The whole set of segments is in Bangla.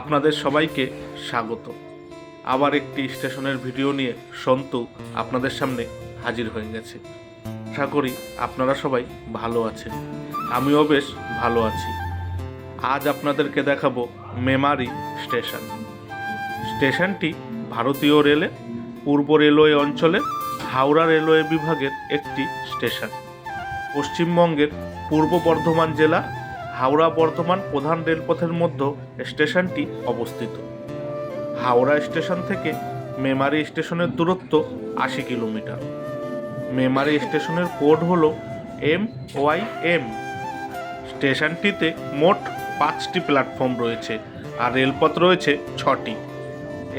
আপনাদের সবাইকে স্বাগত। আবার একটি স্টেশনের ভিডিও নিয়ে সন্তু আপনাদের সামনে হাজির হয়ে গেছে। আশা করি আপনারা সবাই ভালো আছেন। আমিও বেশ ভালো আছি। আজ আপনাদেরকে দেখাবো মেমারি স্টেশন। স্টেশনটি ভারতীয় রেলে, পূর্ব রেলওয়ে অঞ্চলে, হাওড়া রেলওয়ে বিভাগের একটি স্টেশন। পশ্চিমবঙ্গের পূর্ব বর্ধমান জেলা হাওড়া বর্ধমান প্রধান রেলপথের মধ্যে স্টেশনটি অবস্থিত। হাওড়া স্টেশন থেকে মেমারি স্টেশনের দূরত্ব আশি কিলোমিটার। মেমারি স্টেশনের কোড হল এম ওয়াই এম। স্টেশনটিতে মোট পাঁচটি প্ল্যাটফর্ম রয়েছে আর রেলপথ রয়েছে ছটি।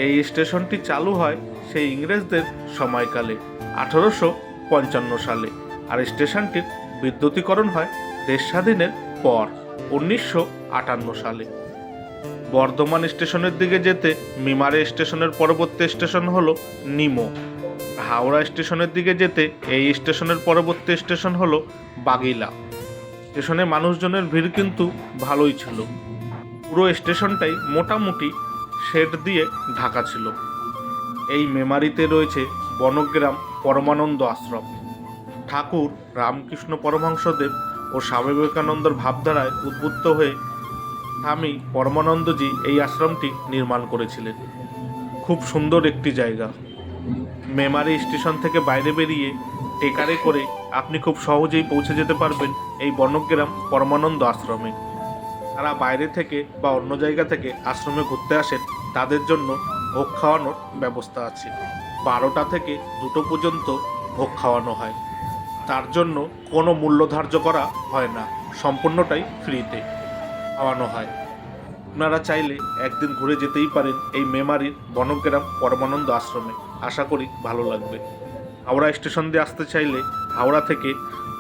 এই স্টেশনটি চালু হয় সেই ইংরেজদের সময়কালে, আঠারোশো পঞ্চান্ন সালে। আর স্টেশনটির বিদ্যুতীকরণ হয় দেশ স্বাধীনের পর। উনিশশো আটান্ন সালে। বর্ধমান স্টেশনের দিকে যেতে মিমারে স্টেশনের পরবর্তী স্টেশন হলো নিমো। হাওড়া স্টেশনের দিকে যেতে এই স্টেশনের পরবর্তী স্টেশন হলো বাগিলা। স্টেশনে মানুষজনের ভিড় কিন্তু ভালোই ছিল। পুরো স্টেশনটাই মোটামুটি শেড দিয়ে ঢাকা ছিল। এই মেমারিতে রয়েছে বনগ্রাম পরমানন্দ আশ্রম। ঠাকুর রামকৃষ্ণ পরমহংসদেব ও স্বামী বিবেকানন্দর ভাবধারায় উদ্বুদ্ধ হয়ে স্বামী পরমানন্দজি এই আশ্রমটি নির্মাণ করেছিলেন। খুব সুন্দর একটি জায়গা। মেমারি স্টেশন থেকে বাইরে বেরিয়ে টেকারে করে আপনি খুব সহজেই পৌঁছে যেতে পারবেন এই বনগ্রাম পরমানন্দ আশ্রমে। যারা বাইরে থেকে বা অন্য জায়গা থেকে আশ্রমে ঘুরতে আসেন, তাদের জন্য ভোগ খাওয়ানোর ব্যবস্থা আছে। বারোটা থেকে দুটো পর্যন্ত ভোগ খাওয়ানো হয়। তার জন্য কোনো মূল্য ধার্য করা হয় না। সম্পূর্ণটাই ফ্রিতে খাওয়ানো হয়। আপনারা চাইলে একদিন ঘুরে যেতেই পারেন এই মেমারির বনগ্রাম পরমানন্দ আশ্রমে। আশা করি ভালো লাগবে। হাওড়া স্টেশন দিয়ে আসতে চাইলে হাওড়া থেকে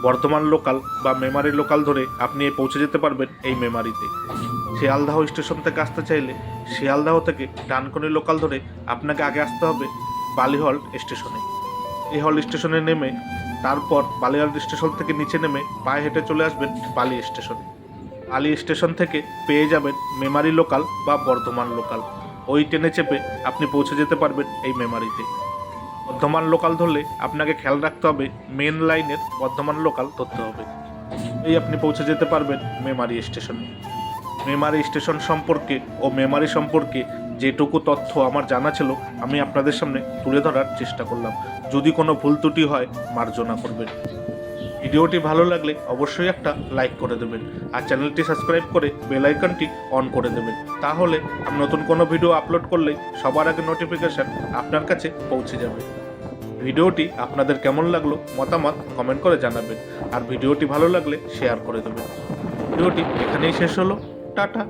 বর্ধমান লোকাল বা মেমারি লোকাল ধরে আপনি পৌঁছে যেতে পারবেন এই মেমারিতে। শিয়ালদাহ স্টেশন থেকে আসতে চাইলে শিয়ালদাহ থেকে ডানকুনি লোকাল ধরে আপনাকে আগে আসতে হবে বালিহল স্টেশনে। এই হল স্টেশনে নেমে, তারপর বালিহল স্টেশন থেকে নিচে নেমে পায়ে হেঁটে চলে আসবেন বালি স্টেশনে। বালি স্টেশন থেকে পেয়ে যাবেন মেমারি লোকাল বা বর্ধমান লোকাল। ওই ট্রেনে চেপে আপনি পৌঁছে যেতে পারবেন এই মেমারিতে। বর্ধমান লোকাল ধরলে আপনাকে খেয়াল রাখতে হবে, মেন লাইনের বর্ধমান লোকাল ধরতে হবে। এই আপনি পৌঁছে যেতে পারবেন মেমারি স্টেশনে। মেমারি স্টেশন সম্পর্কে ও মেমারি সম্পর্কে যেটুকু তথ্য আমার জানা ছিল, আমি আপনাদের সামনে তুলে ধরার চেষ্টা করলাম। যদি কোনো ভুল ত্রুটি হয়, মার্জনা করবেন। ভিডিওটি ভালো লাগলে অবশ্যই একটা লাইক করে দেবেন আর চ্যানেলটি সাবস্ক্রাইব করে বেল আইকনটি অন করে দেবেন। তাহলে আমি নতুন কোনো ভিডিও আপলোড করলে সবার আগে নোটিফিকেশান আপনার কাছে পৌঁছে যাবে। ভিডিওটি আপনাদের কেমন লাগল মতামত কমেন্ট করে জানাবেন। আর ভিডিওটি ভালো লাগলে শেয়ার করে দেবেন। ভিডিওটি এখানেই শেষ হলো। টাটা।